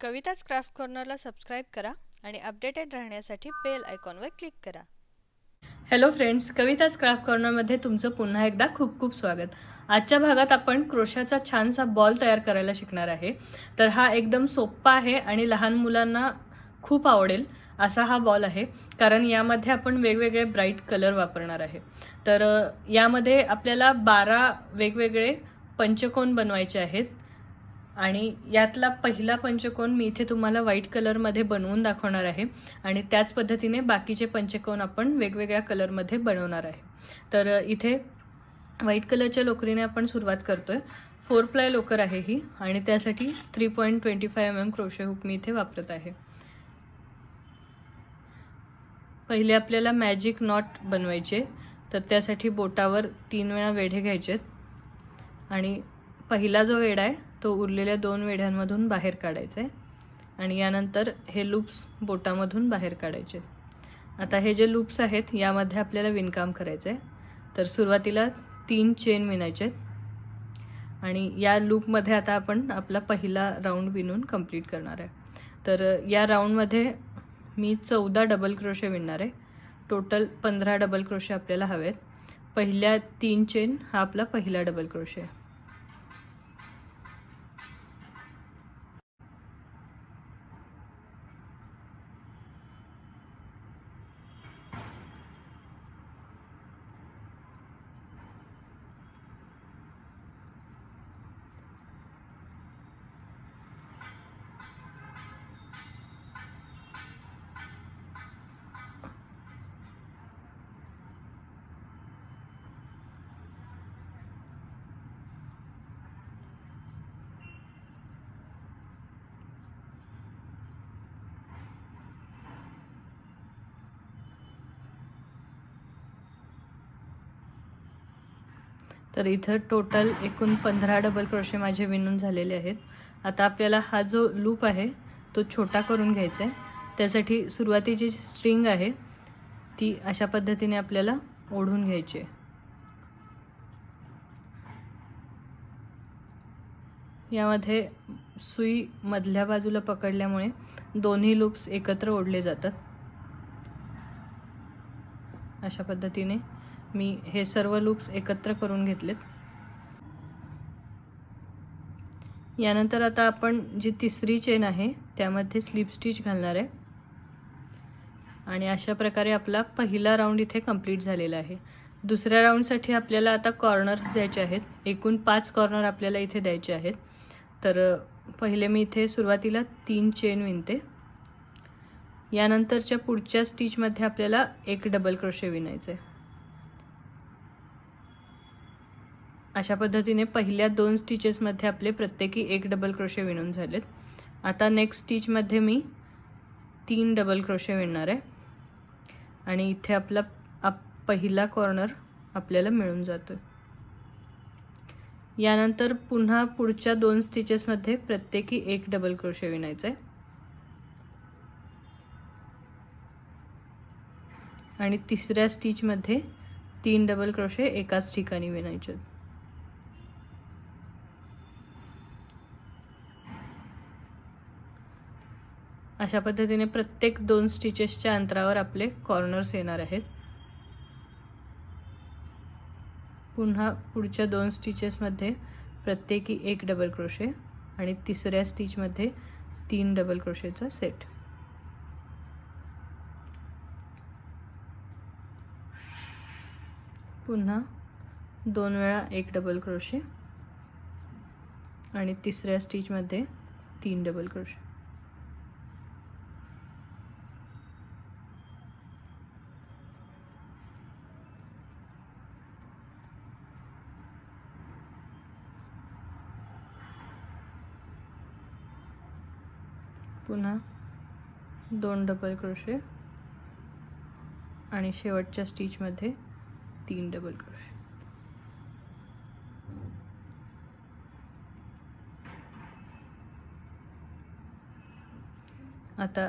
कविताच craft कॉर्नरला subscribe करा आणि updated राहण्यासाठी बेल आयकॉनवर क्लिक करा. हॅलो फ्रेंड्स कविताच क्राफ्ट कॉर्नरमध्ये तुमचं पुन्हा एकदा खूप खूप स्वागत. आजच्या भागात आपण क्रोशाचा छानसा बॉल तयार करायला शिकणार आहे. तर हा एकदम सोप्पा आहे आणि लहान मुलांना खूप आवडेल असा हा बॉल आहे. कारण यामध्ये आपण वेगवेगळे ब्राईट कलर वापरणार आहे. तर यामध्ये आपल्याला बारा वेगवेगळे पंचकोन बनवायचे आहेत. आणि यातला पहिला पंचकोन मी इथे तुम्हाला व्हाईट कलरमध्ये बनवून दाखवणार आहे. आणि त्याच पद्धतीने बाकीचे पंचकोन आपण वेगवेगळ्या कलरमध्ये बनवणार आहे. तर इथे व्हाईट कलरच्या लोकरीने आपण सुरुवात करतो आहे फोर प्लाय लोकर आहे ही. आणि त्यासाठी three point twenty five M M crochet hook मी इथे वापरत आहे. पहिले आपल्याला मॅजिक नॉट बनवायचे. तर त्यासाठी बोटावर तीन वेळा वेढे घ्यायचे आहेत आणि पहिला जो वेढा आहे तो उरलेल्या दोन वेढ्यांमधून बाहेर काढायचा आहे. आणि यानंतर हे लूप्स बोटामधून बाहेर काढायचे. आता हे जे लूप्स आहेत यामध्ये आपल्याला विणकाम करायचं आहे. तर सुरुवातीला तीन चेन विणायचे आहेत. आणि या लूपमध्ये आता आपण आपला पहिला राऊंड विणून कंप्लीट करणार आहे. तर या राऊंडमध्ये मी चौदा डबल क्रोशे विणणार आहे. टोटल पंधरा डबल क्रोशे आपल्याला हवेत पहिल्या तीन चेन हा आपला पहिला डबल क्रोशे आहे. तर इथं टोटल एकूण पंधरा डबल क्रोशे माझे विणून झालेले आहेत. आता आपल्याला हा जो लूप आहे तो छोटा करून घ्यायचा आहे. त्यासाठी सुरुवातीची स्ट्रिंग आहे ती अशा पद्धतीने आपल्याला ओढून घ्यायची आहे. यामध्ये सुई मधल्या बाजूला पकडल्यामुळे दोन्ही लूप्स एकत्र ओढले जातात. अशा पद्धतीने मी हे सर्व लूप्स एकत्र करून घेतलेत. यानंतर आता आपण जी तिसरी चेन आहे त्यामध्ये स्लिप स्टिच घालणार आहे. आणि अशा प्रकारे आपला पहिला राऊंड इथे कंप्लीट झालेला आहे. दुसऱ्या राऊंडसाठी आपल्याला आता कॉर्नर्स द्यायचे आहेत. एकूण पाच कॉर्नर आपल्याला इथे द्यायचे आहेत. तर पहिले मी इथे सुरुवातीला तीन चेन विणते. यानंतरच्या पुढच्या स्टिचमध्ये आपल्याला एक डबल क्रोशे विणायचं आहे अशा पद्धतीने पहिल्या दोन स्टिचेसमध्ये आपले प्रत्येकी एक डबल क्रोशे विणून झालेत. आता नेक्स्ट स्टिचमध्ये मी तीन डबल क्रोशे विणणार आहे. आणि इथे आपला आप पहिला कॉर्नर आपल्याला मिळून जातो यानंतर पुन्हा पुढच्या दोन स्टिचेसमध्ये प्रत्येकी एक डबल क्रोशे विणायचं आहे आणि तिसऱ्या स्टिचमध्ये तीन डबल क्रोशे एकाच ठिकाणी विणायचे अशा पद्धतीने प्रत्येक दोन स्टिचेसच्या अंतरावर आपले कॉर्नर्स येणार आहेत. पुन्हा पुढच्या दोन स्टिचेसमध्ये प्रत्येकी एक डबल क्रोशे आणि तिसऱ्या स्टिचमध्ये तीन डबल क्रोशेचा सेट पुन्हा दोन वेळा एक डबल क्रोशे आणि तिसऱ्या स्टिचमध्ये तीन डबल क्रोशे पुन्हा दोन डबल क्रोशे आणि शेवटच्या स्टिचमध्ये तीन डबल क्रोशे आता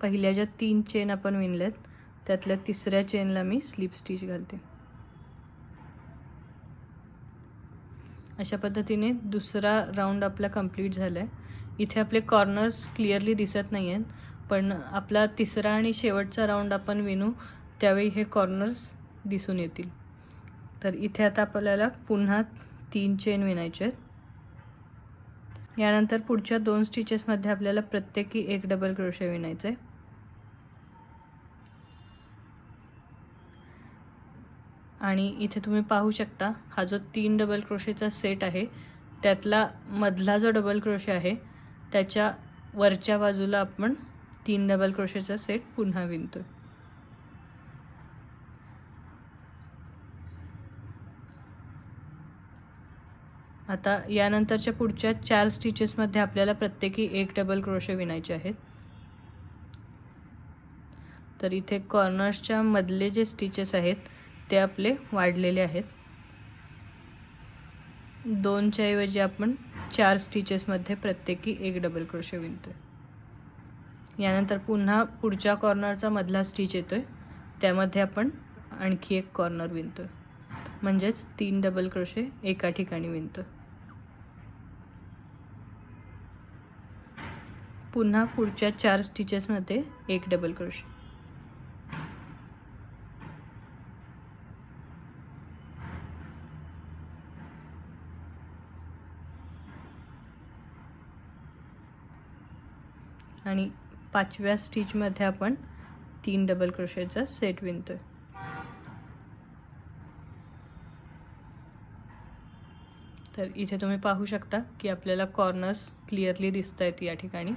पहिल्या ज्या तीन चेन आपण विणल्यात त्यातल्या तिसऱ्या चेनला मी स्लिप स्टिच घालते. अशा पद्धतीने दुसरा राऊंड आपला कंप्लीट झाला आहे इथे आपले कॉर्नर्स क्लिअरली दिसत नाही आहेत पण आपला तिसरा आणि शेवटचा राऊंड आपण विणू त्यावेळी हे कॉर्नर्स दिसून येतील. तर इथे आता आपल्याला पुन्हा तीन चेन विणायचे आहेत. यानंतर पुढच्या दोन स्टिचेसमध्ये आपल्याला प्रत्येकी एक डबल क्रोशे विणायचं आहे आणि इथे तुम्ही पाहू शकता हा जो तीन डबल क्रोशेचा सेट आहे त्यातला मधला जो डबल क्रोशे आहे त्याच्या वरच्या बाजूला आपण तीन डबल क्रोशेचा सेट पुन्हा विणतोय. आता यानंतरच्या पुढच्या चार स्टिचेसमध्ये आपल्याला प्रत्येकी एक डबल क्रोशे विणायचे आहेत. तर इथे कॉर्नर्सच्या मधले जे स्टिचेस आहेत ते आपले वाढलेले आहेत. दोनच्या ऐवजी आपण चार स्टिचेसमध्ये प्रत्येकी एक डबल क्रोशे विणतो यानंतर पुन्हा पुढच्या कॉर्नरचा मधला स्टिच येतो आहे त्यामध्ये आपण आणखी एक कॉर्नर विणतोय. म्हणजेच तीन डबल क्रोशे एका ठिकाणी विणतो पुन्हा पुढच्या चार स्टिचेसमध्ये एक डबल क्रोशे आणि पाचव्या स्टिचमध्ये आपण तीन डबल क्रोशेचा सेट विणतो आहे तर इथे तुम्ही पाहू शकता की आपल्याला कॉर्नर्स क्लिअरली दिसत आहेत या ठिकाणी.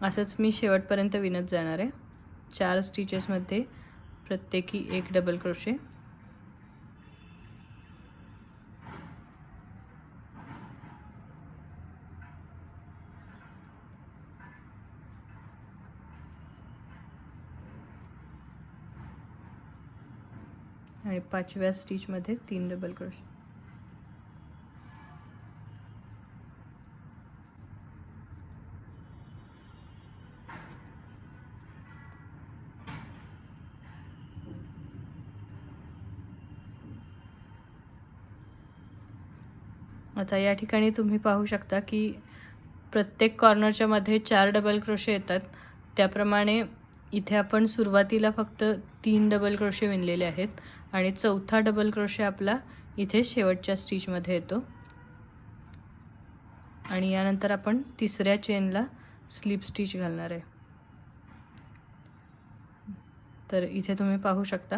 असंच मी शेवटपर्यंत विणत जाणार आहे. चार स्टिचेसमध्ये प्रत्येकी एक डबल क्रोशे आणि पाचव्या स्टिचमध्ये तीन डबल क्रोशे आता या ठिकाणी तुम्ही पाहू शकता की प्रत्येक कॉर्नरच्या मध्ये चार डबल क्रोशे येतात. त्याप्रमाणे इथे आपण सुरुवातीला फक्त तीन डबल क्रोशे विणलेले आहेत. आणि चौथा डबल क्रोशे आपला इथे शेवटच्या स्टिचमध्ये येतो. आणि यानंतर आपण तिसऱ्या चेनला स्लिप स्टिच घालणार आहे. तर इथे तुम्ही पाहू शकता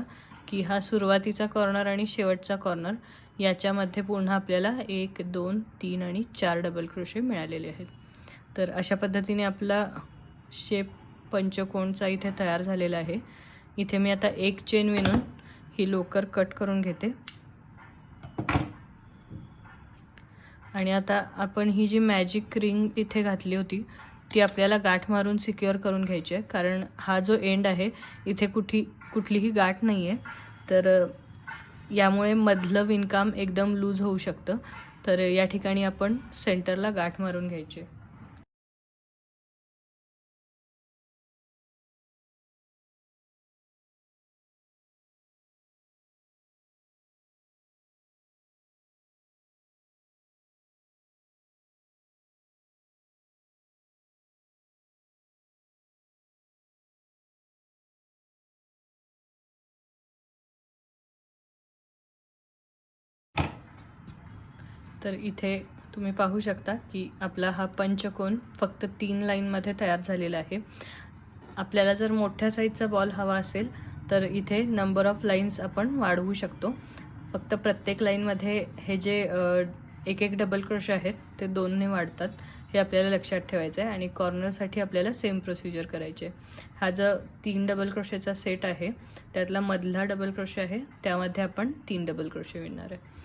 की हा सुरुवातीचा कॉर्नर आणि शेवटचा कॉर्नर याच्यामध्ये पुन्हा आपल्याला एक दोन तीन आणि चार डबल क्रोशे मिळालेले आहेत. तर अशा पद्धतीने आपला शेप पंचकोणचा इथे तयार झालेला आहे. इथे मी आता एक चेन विणून ही लोकर कट करून घेते. आणि आता आपण ही जी मॅजिक रिंग इथे घातली होती ती आपल्याला गाठ मारून सिक्युअर करून घ्यायची आहे. कारण हा जो एंड आहे इथे कुठी कुठलीही गाठ नाही आहे तर यामुळे मधलं विणकाम एकदम लूज होऊ शकतं. तर या ठिकाणी आपण सेंटरला गाठ मारून घ्यायची तर इथे तुम्ही पाहू शकता की आपला हा पंचकोन फक्त तीन लाईनमध्ये तयार झालेला आहे. आपल्याला जर मोठ्या साईजचा बॉल हवा असेल तर इथे नंबर ऑफ लाईन्स आपण वाढवू शकतो. फक्त प्रत्येक लाईनमध्ये हे जे एक एक डबल क्रोश आहेत ते दोनने वाढतात. हे आपल्याला लक्षात ठेवायचं आहे आणि कॉर्नरसाठी आपल्याला सेम प्रोसिजर करायची. आहे हा जो तीन डबल क्रोशेचा सेट आहे त्यातला मधला डबल क्रोशे आहे त्यामध्ये आपण तीन डबल क्रोशे विणणार आहे.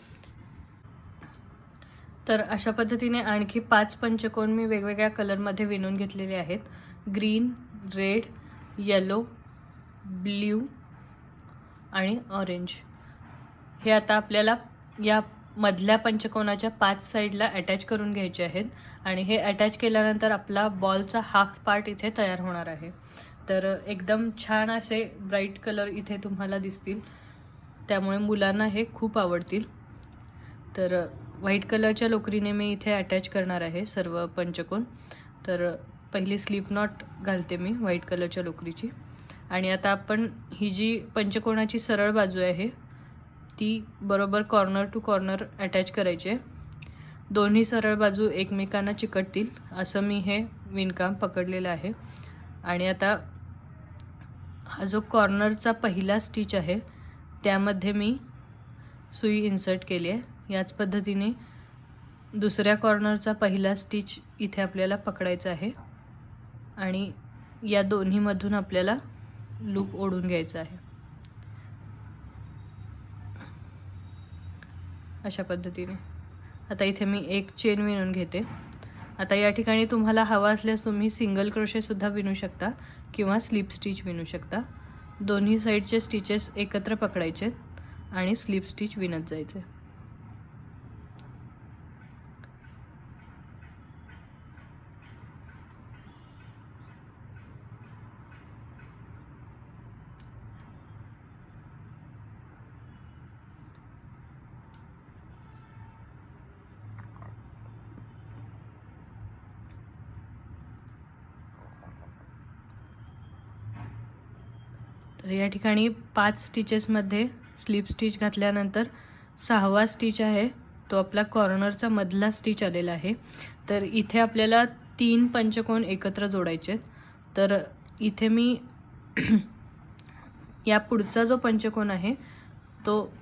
तर अशा पद्धतीने आणखी पाच पंचकोन मी वेगवेगळ्या कलरमध्ये विणून घेतलेले आहेत. ग्रीन रेड येलो ब्ल्यू आणि ऑरेंज हे आता आपल्याला या मधल्या पंचकोनाच्या पाच साईडला अटॅच करून घ्यायचे आहेत. आणि हे अटॅच केल्यानंतर आपला बॉलचा हाफ पार्ट इथे तयार होणार आहे. तर एकदम छान असे ब्राईट कलर इथे तुम्हाला दिसतील. त्यामुळे मुलांना हे खूप आवडतील. तर व्हाईट कलरच्या लोकरीने मी इथे अटॅच करणार आहे सर्व पंचकोन. तर पहिली स्लीप नॉट घालते मी व्हाईट कलरच्या लोकरीची. आणि आता आपण ही जी पंचकोणाची सरळ बाजू आहे ती बरोबर कॉर्नर टू कॉर्नर अटॅच करायची आहे. दोन्ही सरळ बाजू एकमेकांना चिकटतील असं मी हे विणकाम पकडलेलं आहे. आणि आता हा जो कॉर्नरचा पहिला स्टिच आहे त्यामध्ये मी सुई इन्सर्ट केली आहे. याच पद्धतीने दुसऱ्या कॉर्नरचा पहिला स्टिच इथे आपल्याला पकडायचा आहे. आणि या दोन्हीमधून आपल्याला लूप ओढून घ्यायचा आहे. अशा पद्धतीने. आता इथे मी एक चेन विणून घेते. आता या ठिकाणी तुम्हाला हवा असल्यास तुम्ही सिंगल क्रोशेसुद्धा विणू शकता किंवा स्लिप स्टिच विणू शकता. दोन्ही साईडचे स्टिचेस एकत्र पकडायचे आणि स्लिप स्टिच विणत जायचे. या ठिकाणी पाच स्टिचेसमध्ये स्लिप स्टिच घातल्यानंतर सहावा स्टिच आहे. तो आपला कॉर्नरचा मधला स्टिच आलेला आहे. तर इथे आपल्याला तीन पंचकोन एकत्र जोडायचे आहेत. तर इथे मी या पुढचा जो पंचकोन आहे तो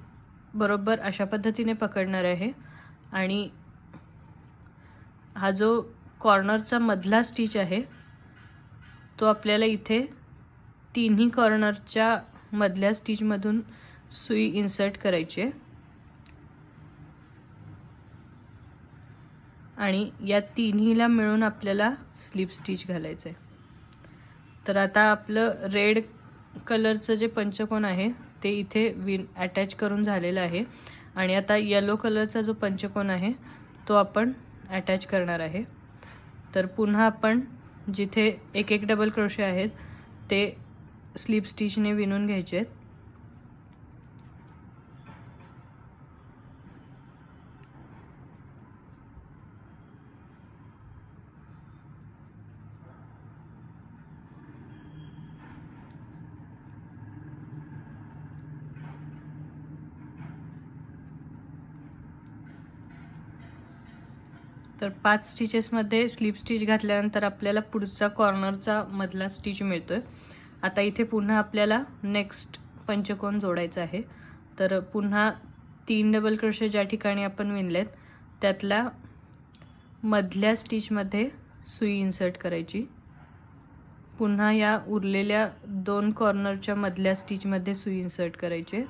बरोबर अशा पद्धतीने पकडणार आहे. आणि हा जो कॉर्नरचा मधला स्टिच आहे तो आपल्याला इथे तिन्ही कॉर्नरच्या मधल्या स्टिचमधून सुई इन्सर्ट करायची. आहे आणि या तिन्हीला मिळून आपल्याला स्लिप स्टिच घालायचं आहे तर आता आपलं रेड कलरचं जे पंचकोन आहे ते इथे विन अटॅच करून झालेलं आहे. आणि आता येलो कलरचा जो पंचकोन आहे तो आपण अटॅच करणार आहे. तर पुन्हा आपण जिथे एक एक डबल क्रोशे आहेत ते स्लिप स्टिचने विणून घ्यायचे आहेत तर पाच स्टिचेसमध्ये स्लिप स्टिच घातल्यानंतर आपल्याला पुढचा कॉर्नरचा मधला स्टिच मिळतो आहे आता इथे पुन्हा आपल्याला नेक्स्ट पंचकोन जोडायचा आहे. तर पुन्हा तीन डबल क्रोशे ज्या ठिकाणी आपण विणलेत त्यातल्या मधल्या स्टिचमध्ये सुई इन्सर्ट करायची. पुन्हा या उरलेल्या दोन कॉर्नरच्या मधल्या स्टिचमध्ये सुई इन्सर्ट करायचे.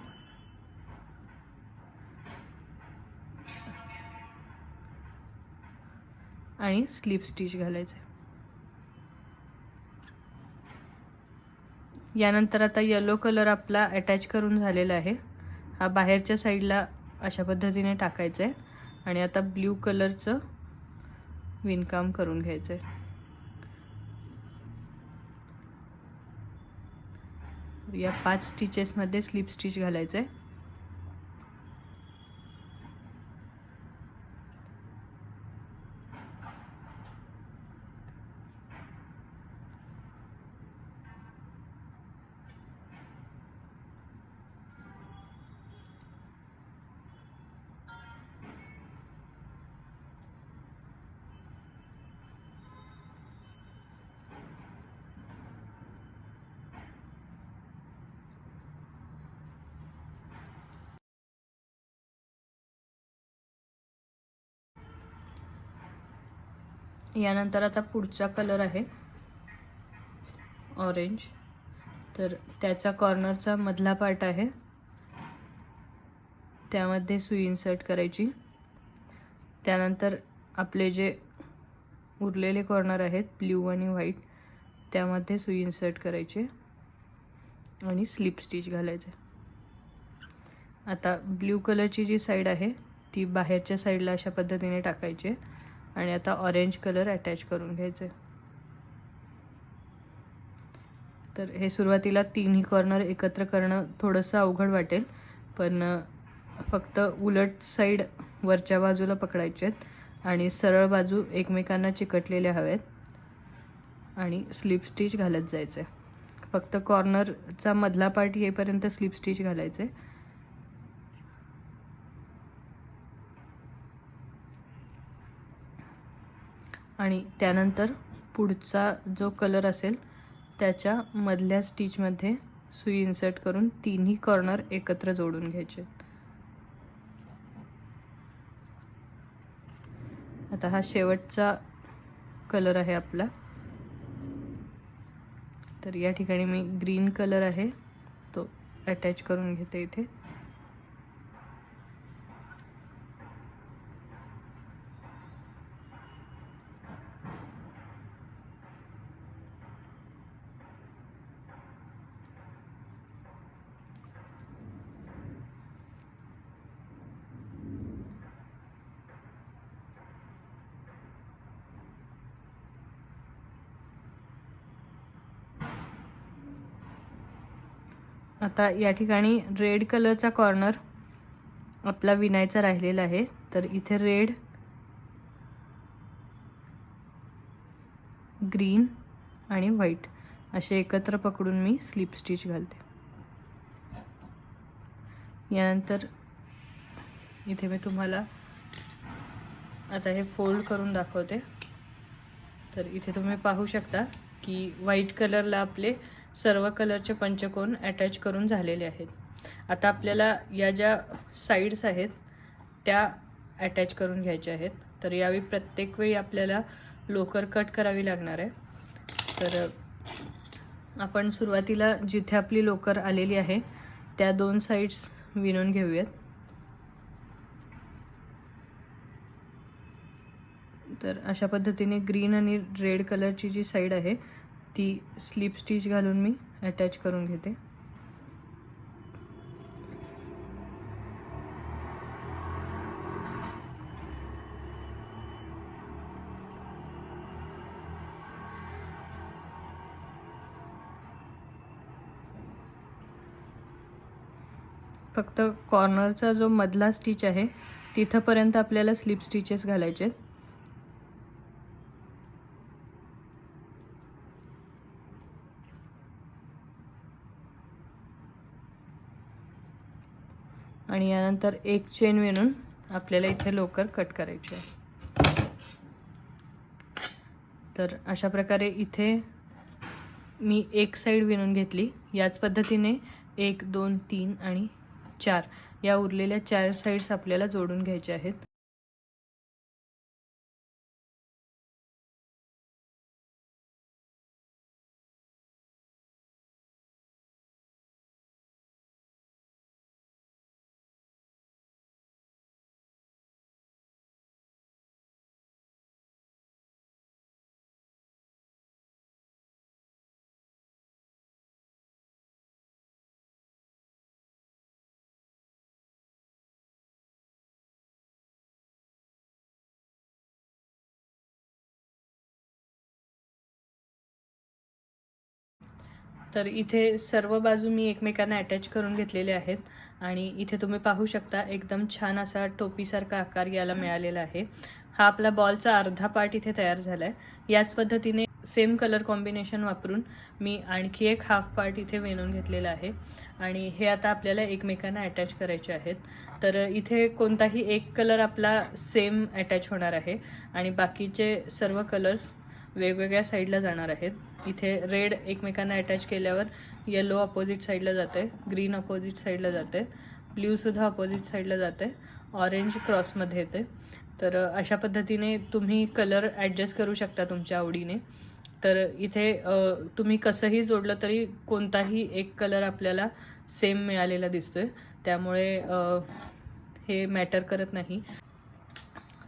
आणि स्लिप स्टिच घालायचे. यानंतर आता येलो कलर आपला अटॅच करून झालेला आहे. हा बाहेरच्या साईडला अशा पद्धतीने टाकायचा आहे आणि आता ब्ल्यू कलरचं विणकाम करून घ्यायचं आहे या पाच स्टिचेसमध्ये स्लिप स्टिच घालायचं आहे यानंतर आता पुढचा कलर आहे. ऑरेंज तर त्याचा कॉर्नरचा मधला पार्ट आहे. त्यामध्ये सुई इन्सर्ट करायची. त्यानंतर आपले जे उरलेले कॉर्नर आहेत ब्ल्यू आणि व्हाईट त्यामध्ये सुई इन्सर्ट करायचे आणि स्लिप स्टिच घालायचे. आता ब्ल्यू कलरची जी साईड आहे ती बाहेरच्या साईडला अशा पद्धतीने टाकायची. आणि आता ऑरेंज कलर अटॅच करून घ्यायचे तर हे सुरुवातीला तिन्ही कॉर्नर एकत्र करणं थोडंसं अवघड वाटेल पण फक्त उलट साईड वरच्या बाजूला पकडायचे आहेत आणि सरळ बाजू एकमेकांना चिकटलेल्या हव्यात आणि स्लिप स्टिच घालत जायचं आहे फक्त कॉर्नरचा मधला पार्ट येईपर्यंत स्लिप स्टिच घालायचे आणि त्यानंतर पुढचा जो कलर असेल त्याच्या मधल्या स्टिचमध्ये सुई इन्सर्ट करून तिन्ही कॉर्नर एकत्र जोडून घ्यायचे. आता हा शेवटचा कलर आहे आपला. तर या ठिकाणी मी ग्रीन कलर आहे तो अटॅच करून घेते इथे. आता या ठिकाणी रेड कलरचा कॉर्नर आपला विणायचा राहिलेला आहे. तर इथे रेड ग्रीन आणि व्हाईट असे एकत्र पकडून मी स्लिप स्टिच घालते. यानंतर इथे मी तुम्हाला आता हे फोल्ड करून दाखवते. तर इथे तुम्ही पाहू शकता की व्हाईट कलरला आपले सर्व कलरचे पंचकोन अटॅच करून झालेले आहेत. आता आपल्याला या ज्या साईड्स आहेत त्या अटॅच करून घ्यायच्या आहेत. तर यावेळी प्रत्येक वेळी आपल्याला लोकर कट करावी लागणार आहे. तर आपण सुरुवातीला जिथे आपली लोकर आलेली आहे त्या दोन साईड्स विणून घेऊयात. तर अशा पद्धतीने ग्रीन आणि रेड कलरची जी साईड आहे ती स्लिप स्टिच घालून मी अटॅच करून घेते. फक्त कॉर्नरचा जो मधला स्टिच आहे तिथंपर्यंत आपल्याला स्लिप स्टिचेस घालायचे आहेत. आणि यानंतर एक चेन विणून आपल्याला इथे लोकर कट करायची आहे. तर अशा प्रकारे इथे मी एक साईड विणून घेतली. याच पद्धतीने एक दोन तीन आणि चार. या उरलेल्या चार साईड्स आपल्याला जोडून घ्यायच्या आहेत. तर इथे सर्व बाजू मी एकमेकांना अटॅच करून घेतलेले आहेत. आणि इथे तुम्ही पाहू शकता एकदम छान असा टोपीसारखा आकार याला मिळालेला आहे. हा आपला बॉलचा अर्धा पार्ट इथे तयार झाला आहे याच पद्धतीने सेम कलर कॉम्बिनेशन वापरून मी आणखी एक हाफ पार्ट इथे विणून घेतलेला आहे. आणि हे आता आपल्याला एकमेकांना अटॅच करायचे आहेत. तर इथे कोणताही एक कलर आपला सेम अटॅच होणार आहे. आणि बाकीचे सर्व कलर्स वेगवेगळ्या साईडला जाणार आहेत. इथे रेड एकमेकांना अटॅच केल्यावर येलो अपोजिट साईडला जाते ग्रीन अपोजिट साईडला जाते ब्ल्यूसुद्धा अपोजिट साईडला जाते ऑरेंज क्रॉसमध्ये येते. तर अशा पद्धतीने तुम्ही कलर ॲडजस्ट करू शकता तुमच्या आवडीने. तर इथे तुम्ही कसंही जोडलं तरी कोणताही एक कलर आपल्याला सेम मिळालेला दिसतो आहे त्यामुळे हे मॅटर करत नाही.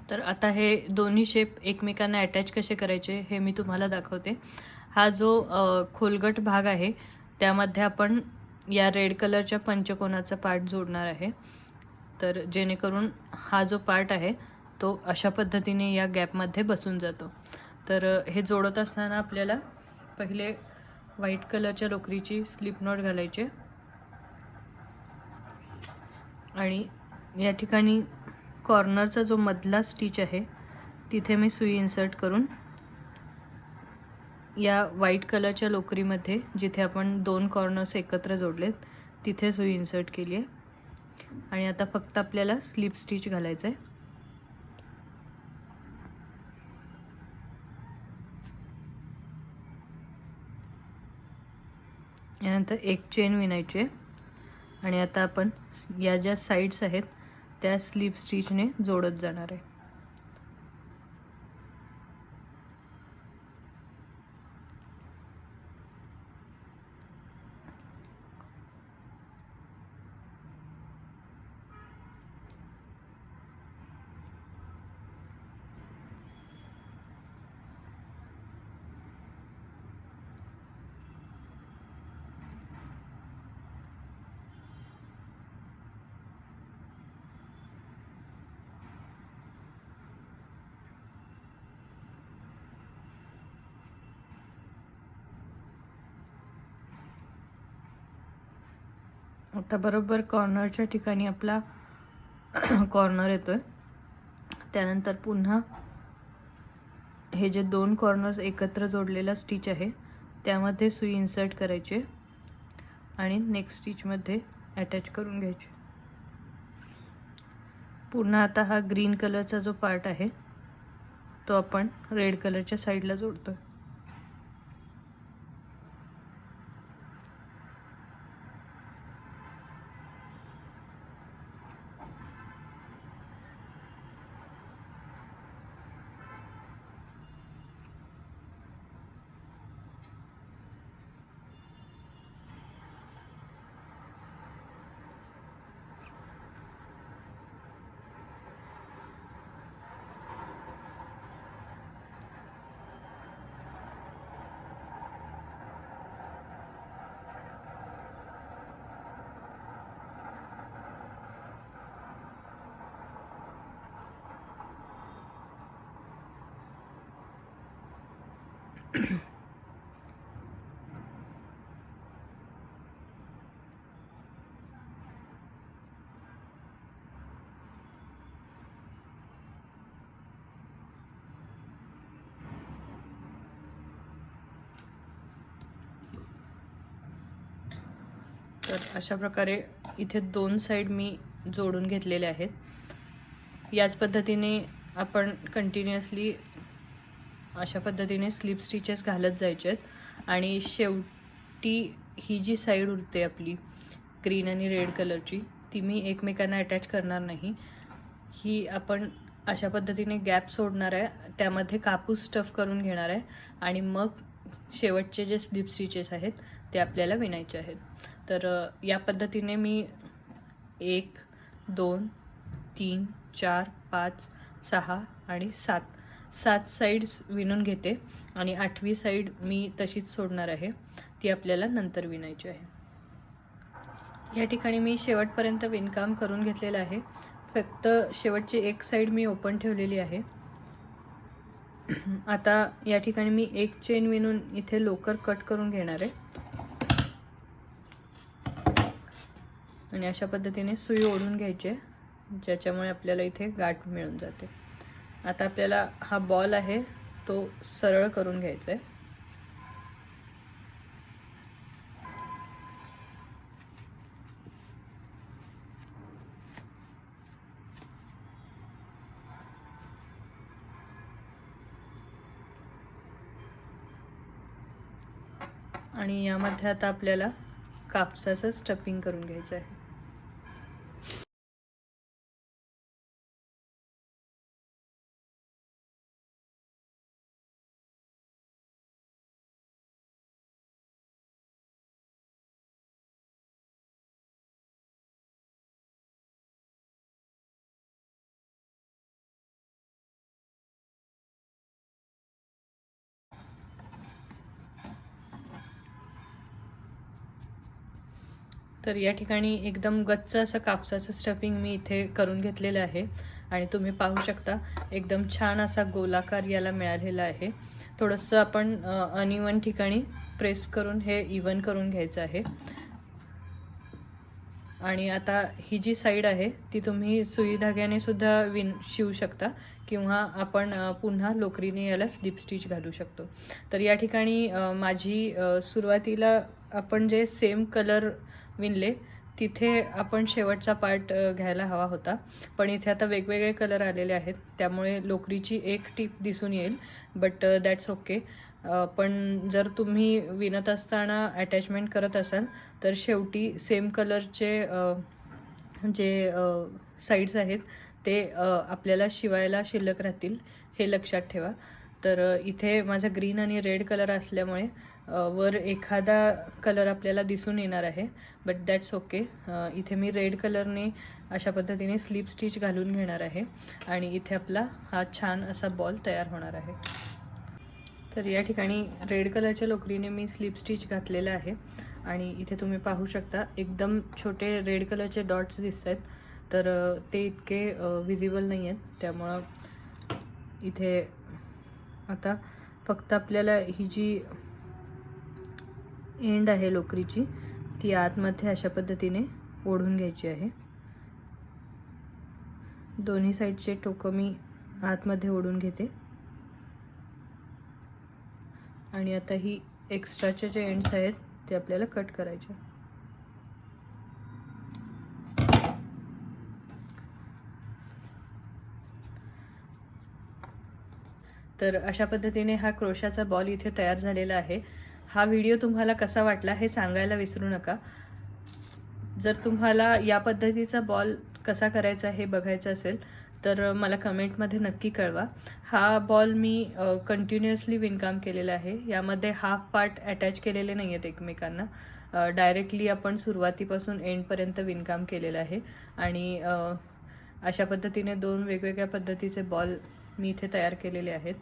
तर आता हे दोन्ही शेप एकमेकांना अटॅच कसे करायचे हे मी तुम्हाला दाखवते. हा जो खोलगट भाग आहे त्यामध्ये आपण या रेड कलरच्या पंचकोनाचा पार्ट जोडणार आहे. तर जेणेकरून हा जो पार्ट आहे तो अशा पद्धतीने या गॅपमध्ये बसून जातो. तर हे जोडत असताना आपल्याला पहिले व्हाईट कलरच्या लोकरीची स्लिप नॉट घालायचे. आणि या ठिकाणी कॉर्नरचा जो मधला स्टिच आहे तिथे मी सुई इन्सर्ट करून या व्हाईट कलरच्या लोकरीमध्ये जिथे आपण दोन कॉर्नर्स एकत्र जोडलेत तिथे सुई इन्सर्ट केली आहे. आणि आता फक्त आपल्याला स्लिप स्टिच घालायचं आहे. यानंतर एक चेन विणायची आहे. आणि आता आपण या ज्या साईड्स आहेत त्या स्लीप स्टिचने जोडत जाणार आहे. आता बरोबर कॉर्नरच्या ठिकाणी आपला कॉर्नर येतो आहे त्यानंतर पुन्हा हे जे दोन कॉर्नर्स एकत्र जोडलेला स्टिच आहे त्यामध्ये सुई इन्सर्ट करायची आणि नेक्स्ट स्टिचमध्ये अटॅच करून घ्यायची. पुन्हा आता हा ग्रीन कलरचा जो पार्ट आहे तो आपण रेड कलरच्या साईडला जोडतोय. तर अशा प्रकारे इथे दोन साईड मी जोडून घेतलेले आहेत. याच पद्धतीने आपण कंटिन्युअसली अशा पद्धतीने स्लिप स्टिचेस घालत जायचे आहेत आणि शेवटी ही जी साईड उरते आपली ग्रीन आणि रेड कलरची ती मी एकमेकांना अटॅच करणार नाही. ही आपण अशा पद्धतीने गॅप सोडणार आहे. त्यामध्ये कापूस स्टफ करून घेणार आहे. आणि मग शेवटचे जे स्लिप स्टिचेस आहेत ते आपल्याला विणायचे आहेत. तर या पद्धतीने मी एक दोन तीन चार पाच सहा आणि सात सात साईड्स विणून घेते आणि आठवी साईड मी तशीच सोडणार आहे. ती आपल्याला नंतर विणायची आहे. या ठिकाणी मी शेवटपर्यंत विणकाम करून घेतलेलं आहे. फक्त शेवटची एक साईड मी ओपन ठेवलेली आहे. आता या ठिकाणी मी एक चेन विणून इथे लोकर कट करून घेणार आहे. आणि अशा पद्धतीने सुई ओढून घ्यायची आहे ज्याच्यामुळे आपल्याला इथे गाठ मिळून जाते. आता आपल्याला हा बॉल आहे तो सरळ करून घ्यायचा आहे आणि यामध्ये आता आपल्याला कापसाचं स्टफिंग करून घ्यायचं आहे. तर या ठिकाणी एकदम गच्च असं कापसाचं स्टफिंग मी इथे करून घेतलेलं आहे. आणि तुम्ही पाहू शकता एकदम छान असा गोलाकार याला मिळालेला आहे. थोडंसं आपण अनइवन ठिकाणी प्रेस करून हे इवन करून घ्यायचं आहे. आणि आता ही जी साईड आहे ती तुम्ही सुई धाग्याने सुद्धा विण शिवू शकता किंवा आपण पुन्हा लोकरीने याला स्लिप स्टिच घालू शकतो. तर या ठिकाणी माझी सुरुवातीला आपण जे सेम कलर विणले तिथे आपण शेवटचा पार्ट घ्यायला हवा होता. पण इथे आता वेगवेगळे कलर आलेले आहेत. त्यामुळे लोकरीची एक टीप दिसून येईल बट दॅट्स ओके पण जर तुम्ही विणत असताना अटॅचमेंट करत असाल तर शेवटी सेम कलरचे जे साईड्स आहेत ते आपल्याला शिवायला शिल्लक राहतील हे लक्षात ठेवा. तर इथे माझा ग्रीन आणि रेड कलर असल्यामुळे वर एखादा कलर आपल्याला दिसून येणार आहे बट दॅट्स ओके इथे मी रेड कलरने अशा पद्धतीने स्लीप स्टिच घालून घेणार आहे आणि इथे आपला हा छान असा बॉल तयार होणार आहे. तर या ठिकाणी रेड कलरच्या लोकरीने मी स्लीप स्टिच घातलेलं आहे आणि इथे तुम्ही पाहू शकता एकदम छोटे रेड कलरचे डॉट्स दिसत आहेत तर ते इतके विजिबल नाही आहेत त्यामुळं इथे आता फक्त आपल्याला ही जी एंड आहे लोकरीची ती आतमध्ये अशा पद्धतीने ओढून घ्यायची आहे. दोन्ही साईडचे टोकं मी आतमध्ये ओढून घेते. आणि आता ही एक्स्ट्राचे जे एंड्स आहेत ते आपल्याला कट करायचे तर अशा पद्धतीने हा क्रोशाचा बॉल इथे तयार झालेला आहे. हा व्हिडिओ तुम्हाला कसा वाटला हे सांगायला विसरू नका. जर तुम्हाला या पद्धतीचा बॉल कसा करायचा हे बघायचं असेल तर मला कमेंटमध्ये नक्की कळवा. हा बॉल मी कंटिन्युअसली विणकाम केलेला आहे. यामध्ये हाफ पार्ट अटॅच केलेले नाही आहेत एकमेकांना डायरेक्टली आपण सुरुवातीपासून एंडपर्यंत विणकाम केलेलं आहे. आणि अशा पद्धतीने दोन वेगवेगळ्या पद्धतीचे बॉल मी इथे तयार केलेले आहेत.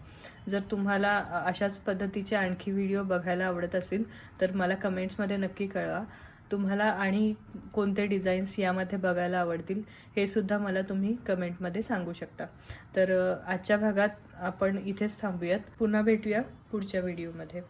जर तुम्हाला अशाच पद्धतीचे आणखी व्हिडिओ बघायला आवडत असतील तर मला कमेंट्समध्ये नक्की कळवा. तुम्हाला आणि कोणते डिझाईन्स यामध्ये बघायला आवडतील हे सुद्धा मला तुम्ही कमेंटमध्ये सांगू शकता. तर आजच्या भागात आपण इथेच थांबूयात. पुन्हा भेटूया पुढच्या व्हिडिओमध्ये.